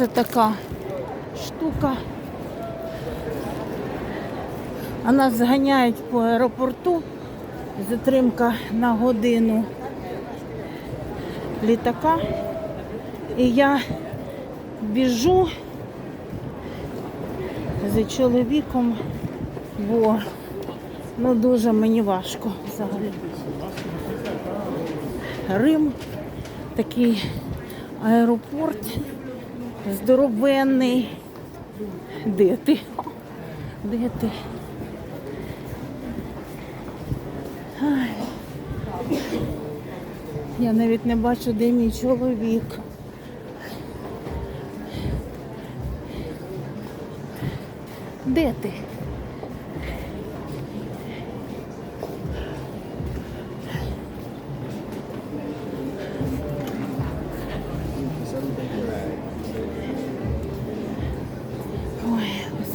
Оце така штука. А нас зганяють по аеропорту. Затримка на годину літака. І я біжу за чоловіком, бо ну, дуже мені важко взагалі. Рим, такий аеропорт здоровенний. Де ти? Де ти? Ай. Я навіть не бачу, де мій чоловік. Де ти?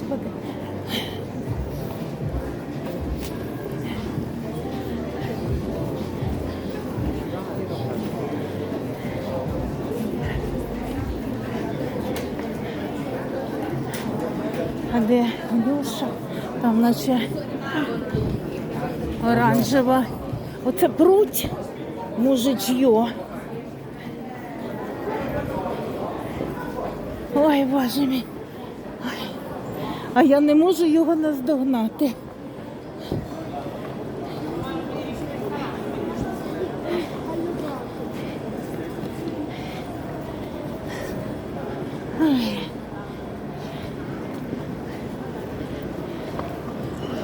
Господи. А де Льоша? Там наче оранжева. Оце пруть мужичьо. Ой, боже мій. Ой. А я не можу його наздогнати.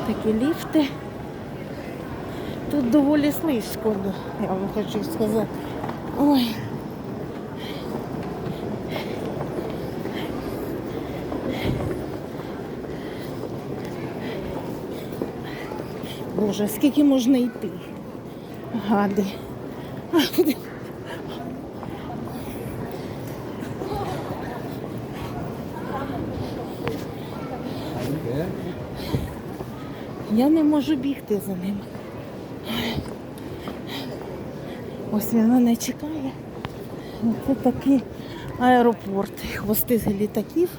Такі ліфти. Тут доволі слизько, я вам хочу сказати. Ой. Боже, скільки можна йти? Гади. Я не можу бігти за ним. Ось він мене чекає. Це такий аеропорт. Хвости з літаків.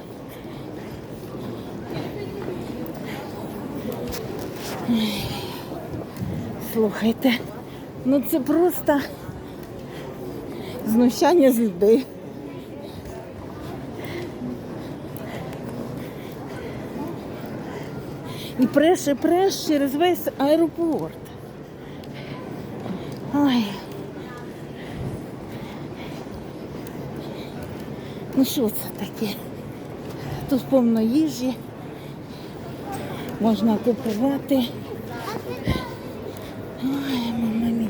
Ой. Слухайте, ну це просто знущання з людей. І преш, і преш через весь аеропорт. Ой. Ну що це таке? Тут повно їжі. Можна купувати. Ой, мама мій.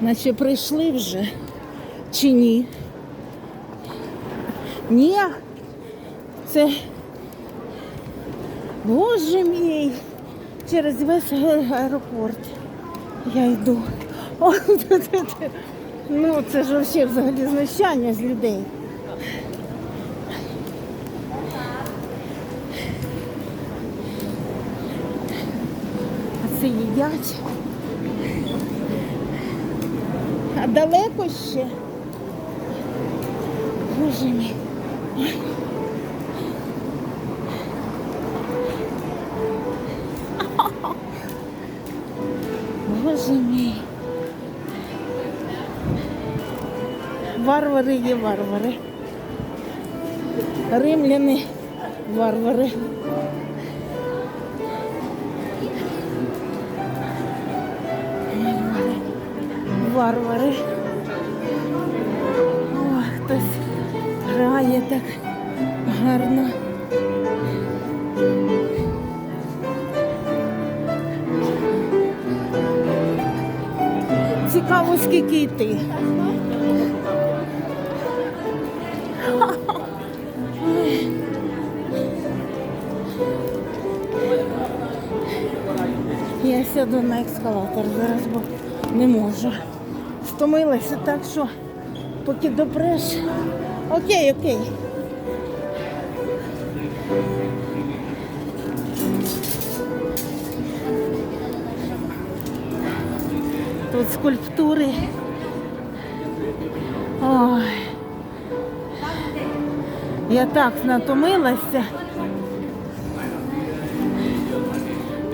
Наче прийшли вже чи ні? Ні. Це Боже мій. Через весь аеропорт. Я йду. О, ну це ж взагалі знущання з людей. Це їдять. А далеко ще. Боже мій. Боже мій. Варвари є варвари. Римляни варвари. Варвари. О, хтось грає так гарно. Цікаво, скільки йти. Я сяду на ескалатор зараз, бо не можу. Стомилася так, що поки допреш. Окей, окей. Тут скульптури. Ой. Я так натомилася.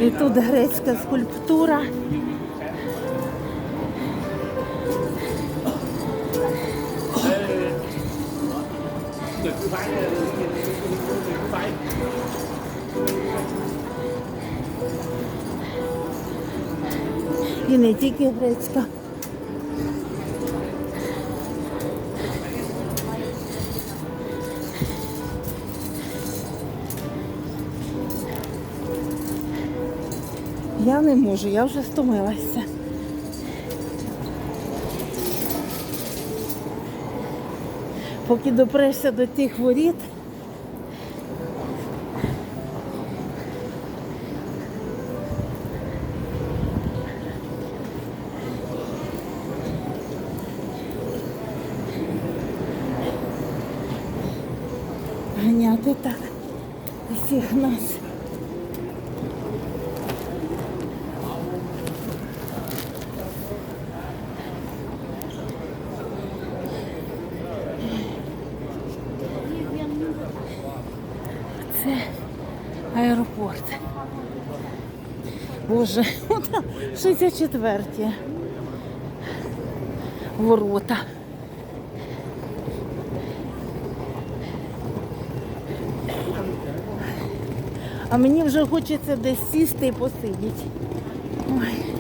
І тут грецька скульптура. І не тільки грецька. Я не можу, я вже стомилася. Поки допрешся до тих воріт. Ганяти так усіх нас. Це аеропорт. Боже, от 64 ворота. А мені вже хочеться десь сісти і посидіти. Ой.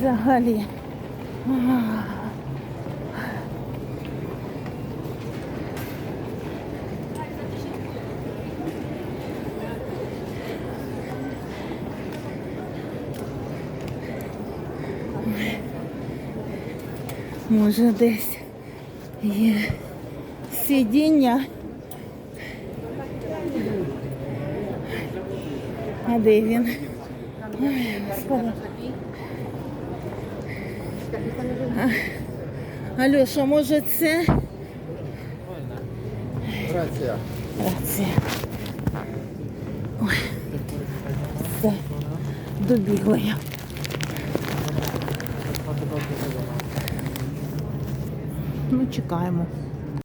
Взагалі. Може десь є сидіння. А де він? Ой. Альоша, може це? Рація. Рація. Ой. Все. Добігла я. Ну, чекаємо.